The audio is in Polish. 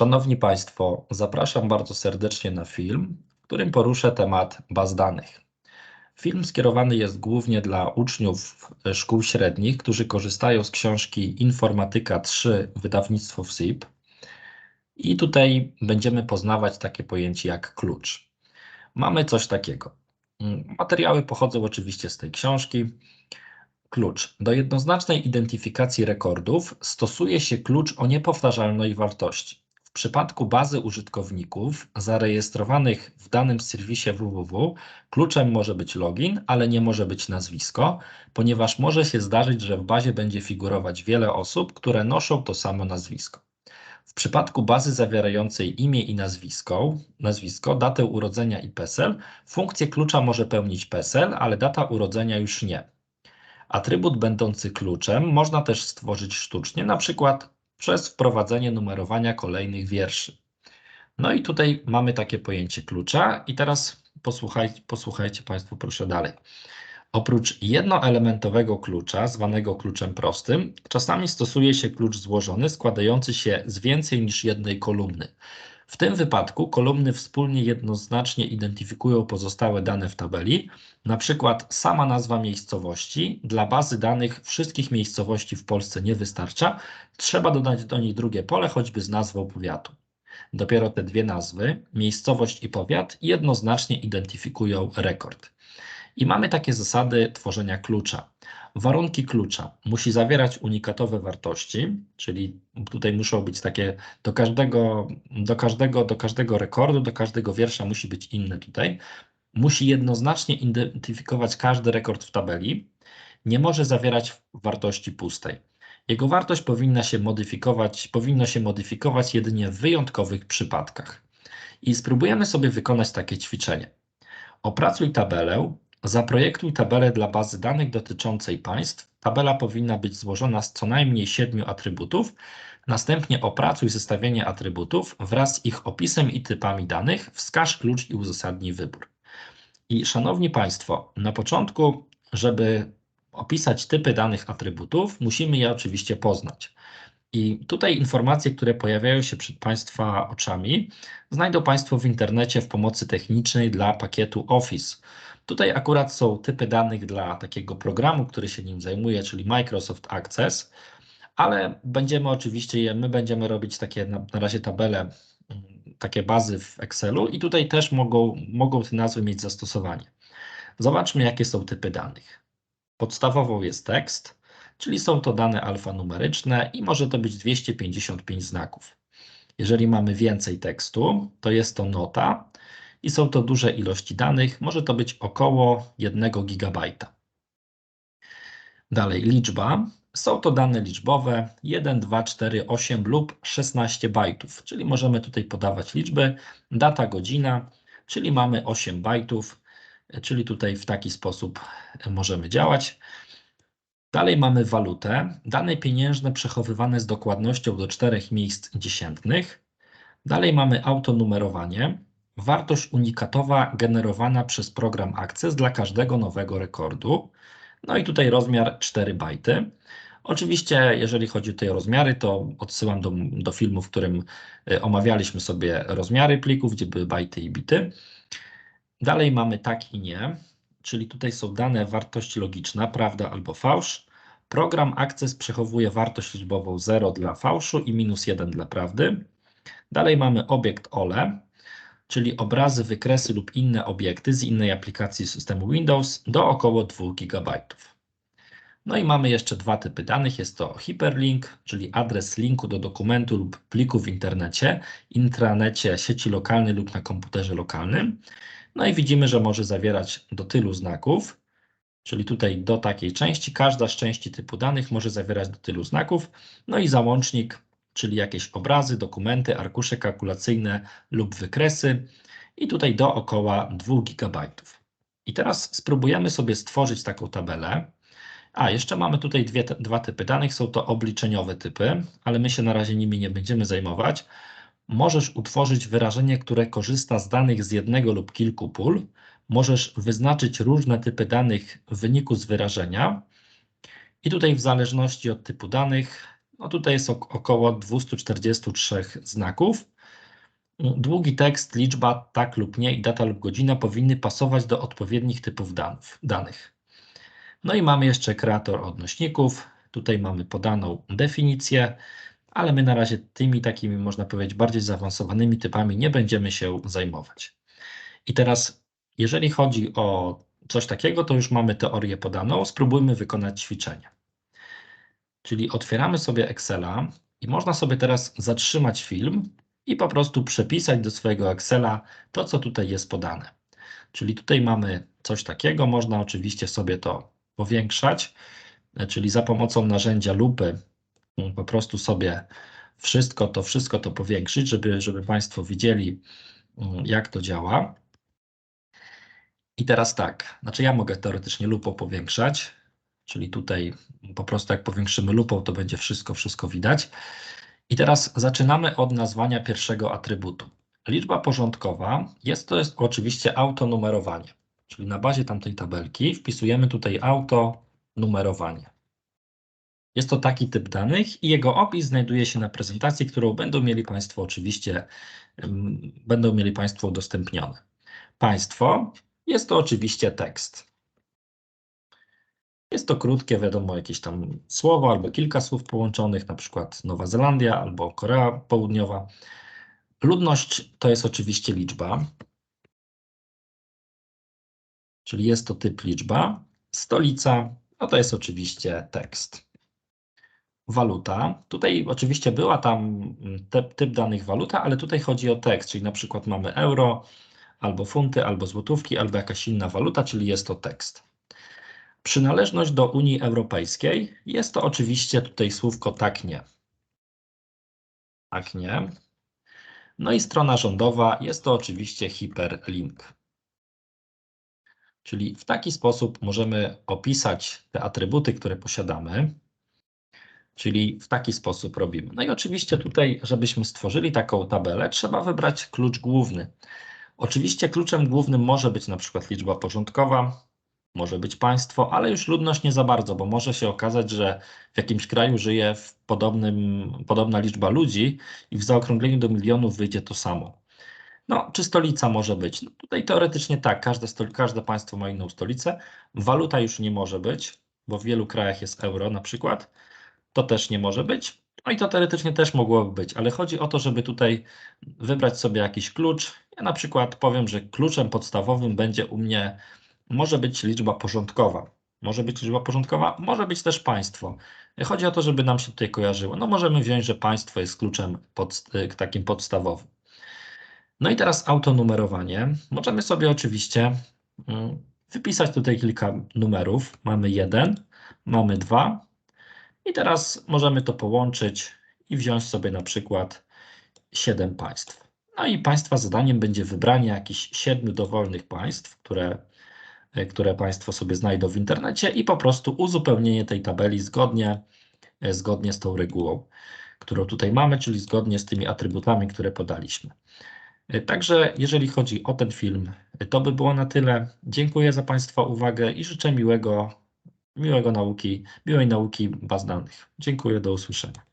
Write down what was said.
Szanowni Państwo, zapraszam bardzo serdecznie na film, w którym poruszę temat baz danych. Film skierowany jest głównie dla uczniów szkół średnich, którzy korzystają z książki Informatyka 3 wydawnictwo WSIP. I tutaj będziemy poznawać takie pojęcie jak klucz. Mamy coś takiego. Materiały pochodzą oczywiście z tej książki. Klucz. Do jednoznacznej identyfikacji rekordów stosuje się klucz o niepowtarzalnej wartości. W przypadku bazy użytkowników zarejestrowanych w danym serwisie www kluczem może być login, ale nie może być nazwisko, ponieważ może się zdarzyć, że w bazie będzie figurować wiele osób, które noszą to samo nazwisko. W przypadku bazy zawierającej imię i nazwisko, nazwisko, datę urodzenia i PESEL, funkcję klucza może pełnić PESEL, ale data urodzenia już nie. Atrybut będący kluczem można też stworzyć sztucznie, na przykład przez wprowadzenie numerowania kolejnych wierszy. No i tutaj mamy takie pojęcie klucza i teraz posłuchajcie, posłuchajcie Państwo proszę dalej. Oprócz jednoelementowego klucza, zwanego kluczem prostym, czasami stosuje się klucz złożony składający się z więcej niż jednej kolumny. W tym wypadku kolumny wspólnie jednoznacznie identyfikują pozostałe dane w tabeli, na przykład sama nazwa miejscowości. Dla bazy danych wszystkich miejscowości w Polsce nie wystarcza, trzeba dodać do niej drugie pole, choćby z nazwą powiatu. Dopiero te dwie nazwy, miejscowość i powiat, jednoznacznie identyfikują rekord. I mamy takie zasady tworzenia klucza. Warunki klucza musi zawierać unikatowe wartości, czyli tutaj muszą być takie do każdego, do każdego, do każdego rekordu, do każdego wiersza musi być inny tutaj. Musi jednoznacznie identyfikować każdy rekord w tabeli. Nie może zawierać wartości pustej. Jego wartość powinna się modyfikować, powinno się modyfikować jedynie w wyjątkowych przypadkach. I spróbujemy sobie wykonać takie ćwiczenie. Opracuj tabelę Zaprojektuj tabelę dla bazy danych dotyczącej państw. Tabela powinna być złożona z co najmniej siedmiu atrybutów. Następnie opracuj zestawienie atrybutów wraz z ich opisem i typami danych. Wskaż klucz i uzasadnij wybór. I szanowni Państwo, na początku, żeby opisać typy danych atrybutów, musimy je oczywiście poznać. I tutaj informacje, które pojawiają się przed Państwa oczami, znajdą Państwo w internecie w pomocy technicznej dla pakietu Office. Tutaj akurat są typy danych dla takiego programu, który się nim zajmuje, czyli Microsoft Access, ale będziemy oczywiście, my będziemy robić takie na, na razie tabele, mm, takie bazy w Excelu i tutaj też mogą, mogą te nazwy mieć zastosowanie. Zobaczmy, jakie są typy danych. Podstawową jest tekst, czyli są to dane alfanumeryczne i może to być 255 znaków. Jeżeli mamy więcej tekstu, to jest to nota, i są to duże ilości danych, może to być około 1 GB. Dalej liczba. Są to dane liczbowe 1, 2, 4, 8 lub 16 bajtów, czyli możemy tutaj podawać liczby, data, godzina, czyli mamy 8 bajtów, czyli tutaj w taki sposób możemy działać. Dalej mamy walutę, dane pieniężne przechowywane z dokładnością do czterech miejsc dziesiętnych. Dalej mamy autonumerowanie, wartość unikatowa generowana przez program Access dla każdego nowego rekordu. No i tutaj rozmiar 4 bajty. Oczywiście, jeżeli chodzi tutaj o rozmiary, to odsyłam do, do filmu, w którym y, omawialiśmy sobie rozmiary plików, gdzie były bajty i bity. Dalej mamy tak i nie, czyli tutaj są dane wartości logiczna, prawda albo fałsz. Program Access przechowuje wartość liczbową 0 dla fałszu i minus 1 dla prawdy. Dalej mamy obiekt OLE, czyli obrazy, wykresy lub inne obiekty z innej aplikacji systemu Windows do około 2 GB. No i mamy jeszcze dwa typy danych. Jest to hyperlink, czyli adres linku do dokumentu lub pliku w internecie, intranecie, sieci lokalnej lub na komputerze lokalnym. No i widzimy, że może zawierać do tylu znaków, czyli tutaj do takiej części. Każda z części typu danych może zawierać do tylu znaków. No i załącznik czyli jakieś obrazy, dokumenty, arkusze kalkulacyjne lub wykresy i tutaj do około 2 GB. I teraz spróbujemy sobie stworzyć taką tabelę. A, jeszcze mamy tutaj dwie, dwa typy danych, są to obliczeniowe typy, ale my się na razie nimi nie będziemy zajmować. Możesz utworzyć wyrażenie, które korzysta z danych z jednego lub kilku pól. Możesz wyznaczyć różne typy danych w wyniku z wyrażenia. I tutaj w zależności od typu danych No tutaj jest ok około 243 znaków. Długi tekst, liczba tak lub nie i data lub godzina powinny pasować do odpowiednich typów danych. No i mamy jeszcze kreator odnośników. Tutaj mamy podaną definicję, ale my na razie tymi takimi, można powiedzieć, bardziej zaawansowanymi typami nie będziemy się zajmować. I teraz, jeżeli chodzi o coś takiego, to już mamy teorię podaną. Spróbujmy wykonać ćwiczenie. Czyli otwieramy sobie Excela i można sobie teraz zatrzymać film i po prostu przepisać do swojego Excela to, co tutaj jest podane. Czyli tutaj mamy coś takiego, można oczywiście sobie to powiększać, czyli za pomocą narzędzia lupy mm, po prostu sobie wszystko to, wszystko to powiększyć, żeby, żeby Państwo widzieli, mm, jak to działa. I teraz tak, znaczy ja mogę teoretycznie lupą powiększać, czyli tutaj po prostu jak powiększymy lupą, to będzie wszystko, wszystko widać. I teraz zaczynamy od nazwania pierwszego atrybutu. Liczba porządkowa jest to jest oczywiście autonumerowanie, czyli na bazie tamtej tabelki wpisujemy tutaj autonumerowanie. Jest to taki typ danych i jego opis znajduje się na prezentacji, którą będą mieli Państwo oczywiście będą mieli Państwo udostępnione. Państwo jest to oczywiście tekst. Jest to krótkie, wiadomo, jakieś tam słowo albo kilka słów połączonych, na przykład Nowa Zelandia albo Korea Południowa. Ludność to jest oczywiście liczba, czyli jest to typ liczba. Stolica, no to jest oczywiście tekst. Waluta, tutaj oczywiście była tam typ danych waluta, ale tutaj chodzi o tekst, czyli na przykład mamy euro, albo funty, albo złotówki, albo jakaś inna waluta, czyli jest to tekst. Przynależność do Unii Europejskiej jest to oczywiście tutaj słówko tak nie. Tak nie. No i strona rządowa jest to oczywiście hiperlink. Czyli w taki sposób możemy opisać te atrybuty, które posiadamy. Czyli w taki sposób robimy. No i oczywiście tutaj, żebyśmy stworzyli taką tabelę, trzeba wybrać klucz główny. Oczywiście kluczem głównym może być na przykład liczba porządkowa, może być państwo, ale już ludność nie za bardzo, bo może się okazać, że w jakimś kraju żyje w podobnym, podobna liczba ludzi i w zaokrągleniu do milionów wyjdzie to samo. No, czy stolica może być? No, tutaj teoretycznie tak, każde, każde państwo ma inną stolicę. Waluta już nie może być, bo w wielu krajach jest euro na przykład. To też nie może być. No i to teoretycznie też mogłoby być, ale chodzi o to, żeby tutaj wybrać sobie jakiś klucz. Ja na przykład powiem, że kluczem podstawowym będzie u mnie, może być liczba porządkowa. Może być liczba porządkowa, może być też państwo. Chodzi o to, żeby nam się tutaj kojarzyło. No możemy wziąć, że państwo jest kluczem pod, y, takim podstawowym. No i teraz autonumerowanie. Możemy sobie oczywiście mm, wypisać tutaj kilka numerów. Mamy jeden, mamy dwa, i teraz możemy to połączyć i wziąć sobie na przykład 7 państw. No i Państwa zadaniem będzie wybranie jakichś siedmiu dowolnych państw, które, które Państwo sobie znajdą w internecie i po prostu uzupełnienie tej tabeli zgodnie, e, zgodnie z tą regułą, którą tutaj mamy, czyli zgodnie z tymi atrybutami, które podaliśmy. E, także jeżeli chodzi o ten film, to by było na tyle. Dziękuję za Państwa uwagę i życzę miłego Miłego nauki, miłej nauki baz danych. Dziękuję, do usłyszenia.